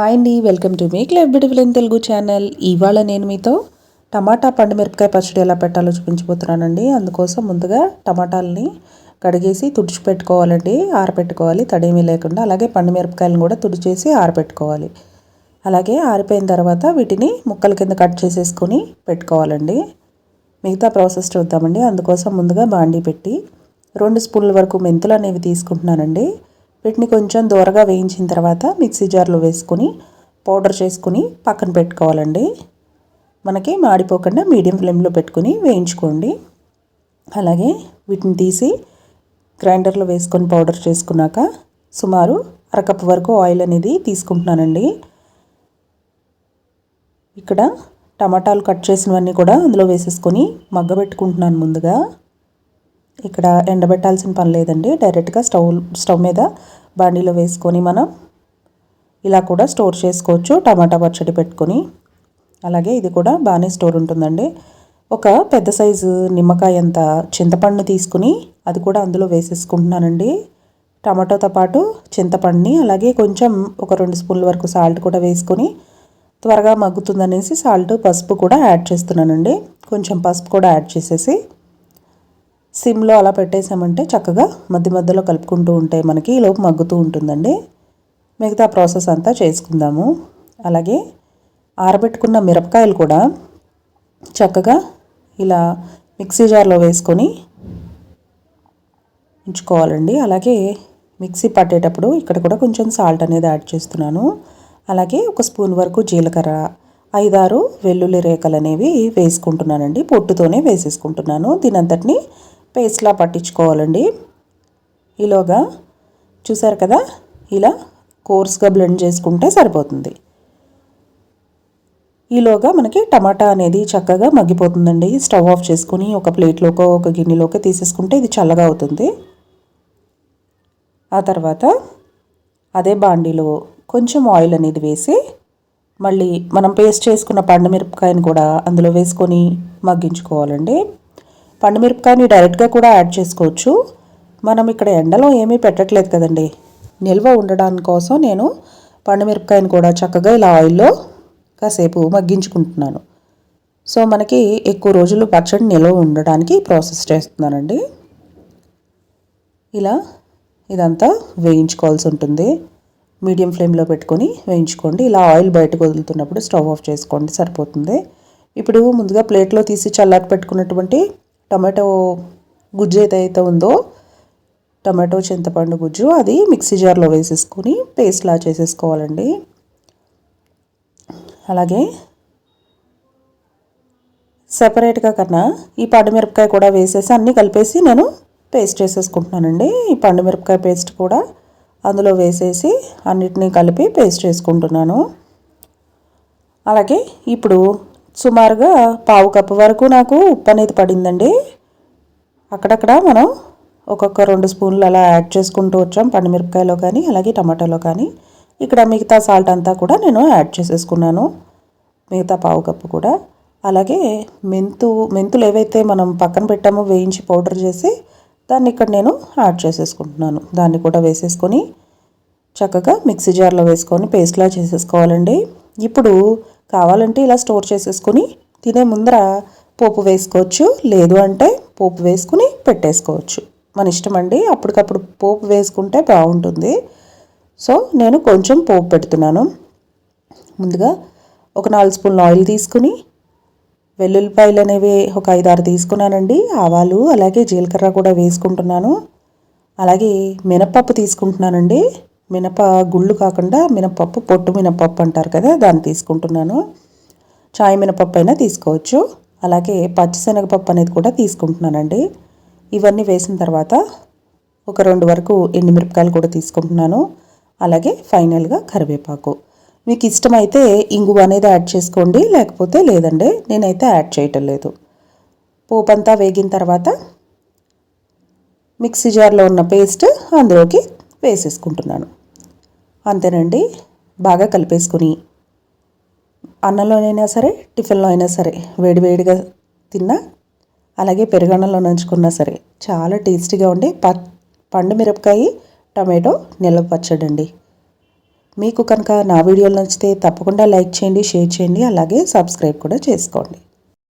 Hi అండి welcome to make life beautiful in Telugu channel ఇవాళ నేను మీతో టమాటా పండు మిరపకాయ పచ్చడి ఎలా పెట్టాలో చూపించబోతున్నానండి. అందుకోసం ముందుగా టమాటాలని కడిగేసి తుడిచిపెట్టుకోవాలండి. ఆరపెట్టుకోవాలి తడేమీ లేకుండా. అలాగే పండు మిరపకాయలను కూడా తుడిచేసి ఆరపెట్టుకోవాలి. అలాగే ఆరిపోయిన తర్వాత వీటిని ముక్కల కింద కట్ చేసేసుకొని పెట్టుకోవాలండి. మిగతా ప్రాసెస్ చూద్దామండి. అందుకోసం ముందుగా బాండీ పెట్టి రెండు స్పూన్ల వరకు మెంతులు అనేవి తీసుకుంటున్నానండి. వీటిని కొంచెం దూరగా వేయించిన తర్వాత మిక్సీ జార్లో వేసుకొని పౌడర్ చేసుకుని పక్కన పెట్టుకోవాలండి. మనకి మాడిపోకుండా మీడియం ఫ్లేమ్లో పెట్టుకుని వేయించుకోండి. అలాగే వీటిని తీసి గ్రైండర్లో వేసుకొని పౌడర్ చేసుకున్నాక సుమారు అరకప్పు వరకు ఆయిల్ అనేది తీసుకుంటున్నానండి. ఇక్కడ టమాటాలు కట్ చేసినవన్నీ కూడా అందులో వేసేసుకొని మగ్గబెట్టుకుంటున్నాను ముందుగా. ఇక్కడ ఎండబెట్టాల్సిన పని లేదండి. డైరెక్ట్గా స్టవ్ స్టవ్ మీద బాండీలో వేసుకొని మనం ఇలా కూడా స్టోర్ చేసుకోవచ్చు. టమాటా పచ్చడి పెట్టుకొని. అలాగే ఇది కూడా బాగానే స్టోర్ ఉంటుందండి. ఒక పెద్ద సైజు నిమ్మకాయ అంత చింతపండు తీసుకుని అది కూడా అందులో వేసేసుకుంటున్నానండి. టమాటోతో పాటు చింతపండుని అలాగే కొంచెం ఒక రెండు స్పూన్ల వరకు సాల్ట్ కూడా వేసుకొని త్వరగా మగ్గుతుందనేసి సాల్ట్ పసుపు కూడా యాడ్ చేస్తున్నానండి. కొంచెం పసుపు కూడా యాడ్ చేసేసి సిమ్లో అలా పెట్టేసామంటే చక్కగా మధ్య మధ్యలో కలుపుకుంటూ ఉంటే మనకి లోపు మగ్గుతూ ఉంటుందండి. మిగతా ప్రాసెస్ అంతా చేసుకుందాము. అలాగే ఆరబెట్టుకున్న మిరపకాయలు కూడా చక్కగా ఇలా మిక్సీ జార్లో వేసుకొని ఉంచుకోవాలండి. అలాగే మిక్సీ పట్టేటప్పుడు ఇక్కడ కూడా కొంచెం సాల్ట్ అనేది యాడ్ చేస్తున్నాను. అలాగే ఒక స్పూన్ వరకు జీలకర్ర ఐదారు వెల్లుల్లి రేఖలు అనేవి వేసుకుంటున్నానండి. పొట్టుతోనే వేసేసుకుంటున్నాను. దీనంతటిని పేస్ట్లా పట్టించుకోవాలండి. ఈలోగా చూసారు కదా ఇలా కోర్స్గా బ్లెండ్ చేసుకుంటే సరిపోతుంది. ఈలోగా మనకి టమాటా అనేది చక్కగా మగ్గిపోతుందండి. స్టవ్ ఆఫ్ చేసుకుని ఒక ప్లేట్లోకో ఒక గిన్నెలోకి తీసేసుకుంటే ఇది చల్లగా అవుతుంది. ఆ తర్వాత అదే బాండీలో కొంచెం ఆయిల్ అనేది వేసి మళ్ళీ మనం పేస్ట్ చేసుకున్న పండు మిరపకాయని కూడా అందులో వేసుకొని మగ్గించుకోవాలండి. పండుమిరపకాయని డైరెక్ట్గా కూడా యాడ్ చేసుకోవచ్చు. మనం ఇక్కడ ఎండలో ఏమీ పెట్టట్లేదు కదండి. నిల్వ ఉండడానికి కోసం నేను పండుమిరపకాయని కూడా చక్కగా ఇలా ఆయిల్లో కాసేపు మగ్గించుకుంటున్నాను. సో మనకి ఎక్కువ రోజులు పచ్చడి నిల్వ ఉండడానికి ప్రాసెస్ చేస్తున్నానండి. ఇలా ఇదంతా వేయించుకోవాల్సి ఉంటుంది. మీడియం ఫ్లేమ్లో పెట్టుకొని వేయించుకోండి. ఇలా ఆయిల్ బయటకు వదులుతున్నప్పుడు స్టవ్ ఆఫ్ చేసుకోండి సరిపోతుంది. ఇప్పుడు ముందుగా ప్లేట్లో తీసి చల్లారి పెట్టుకున్నటువంటి టమాటో గుజ్జు ఏదైతే ఉందో టమాటో చింతపండు గుజ్జు అది మిక్సీ జార్లో వేసేసుకొని పేస్ట్లా చేసేసుకోవాలండి. అలాగే సపరేట్గా కన్నా ఈ పండుమిరపకాయ కూడా వేసేసి అన్నీ కలిపేసి నేను పేస్ట్ చేసేసుకుంటున్నానండి. ఈ పండుమిరపకాయ పేస్ట్ కూడా అందులో వేసేసి అన్నిటినీ కలిపి పేస్ట్ చేసుకుంటున్నాను. అలాగే ఇప్పుడు సుమారుగా పావు కప్పు వరకు నాకు ఉప్పు అనేది పడిందండి. అక్కడక్కడ మనం ఒక్కొక్క రెండు స్పూన్లు అలా యాడ్ చేసుకుంటూ వచ్చాం. పండుమిరపకాయలో కానీ అలాగే టమాటాలో కానీ. ఇక్కడ మిగతా సాల్ట్ అంతా కూడా నేను యాడ్ చేసేసుకున్నాను. మిగతా పావు కప్పు కూడా. అలాగే మెంతు మెంతులు ఏవైతే మనం పక్కన పెట్టామో వేయించి పౌడర్ చేసి దాన్ని ఇక్కడ నేను యాడ్ చేసేసుకుంటున్నాను. దాన్ని కూడా వేసేసుకొని చక్కగా మిక్సీ జార్లో వేసుకొని పేస్ట్లా చేసేసుకోవాలండి. ఇప్పుడు కావాలంటే ఇలా స్టోర్ చేసేసుకొని తినే ముందర పోపు వేసుకోవచ్చు. లేదు అంటే పోపు వేసుకుని పెట్టేసుకోవచ్చు. మన ఇష్టం అండి. అప్పటికప్పుడు పోపు వేసుకుంటే బాగుంటుంది. సో నేను కొంచెం పోపు పెడుతున్నాను. ముందుగా ఒక నాలుగు స్పూన్ల ఆయిల్ తీసుకుని వెల్లుల్లిపాయలు అనేవి ఒక ఐదారు తీసుకున్నానండి. ఆవాలు అలాగే జీలకర్ర కూడా వేసుకుంటున్నాను. అలాగే మినప్పప్పు తీసుకుంటున్నానండి. మినప గుళ్ళు కాకుండా మినపప్పు పొట్టు మినపప్పు అంటారు కదా దాన్ని తీసుకుంటున్నాను. చాయ్ మినపప్పు అయినా తీసుకోవచ్చు. అలాగే పచ్చిశనగపప్పు అనేది కూడా తీసుకుంటున్నానండి. ఇవన్నీ వేసిన తర్వాత ఒక రెండు వరకు ఎండుమిరపకాయలు కూడా తీసుకుంటున్నాను. అలాగే ఫైనల్గా కరివేపాకు. మీకు ఇష్టమైతే ఇంగువ అనేది యాడ్ చేసుకోండి లేకపోతే లేదండి నేనైతే యాడ్ చేయటం లేదు. పోపంతా వేగిన తర్వాత మిక్సీ జార్లో ఉన్న పేస్ట్ అందులోకి వేసేసుకుంటున్నాను. అంతేనండి. బాగా కలిపేసుకుని అన్నంలోనైనా సరే టిఫిన్లో అయినా సరే వేడివేడిగా తిన్నా అలాగే పెరుగన్నంలో నంచుకున్నా సరే చాలా టేస్టీగా ఉండే ప పండు మిరపకాయ టమాటో నిల్వ పచ్చడండి. మీకు కనుక నా వీడియోలు నచ్చితే తప్పకుండా లైక్ చేయండి షేర్ చేయండి అలాగే సబ్స్క్రైబ్ కూడా చేసుకోండి.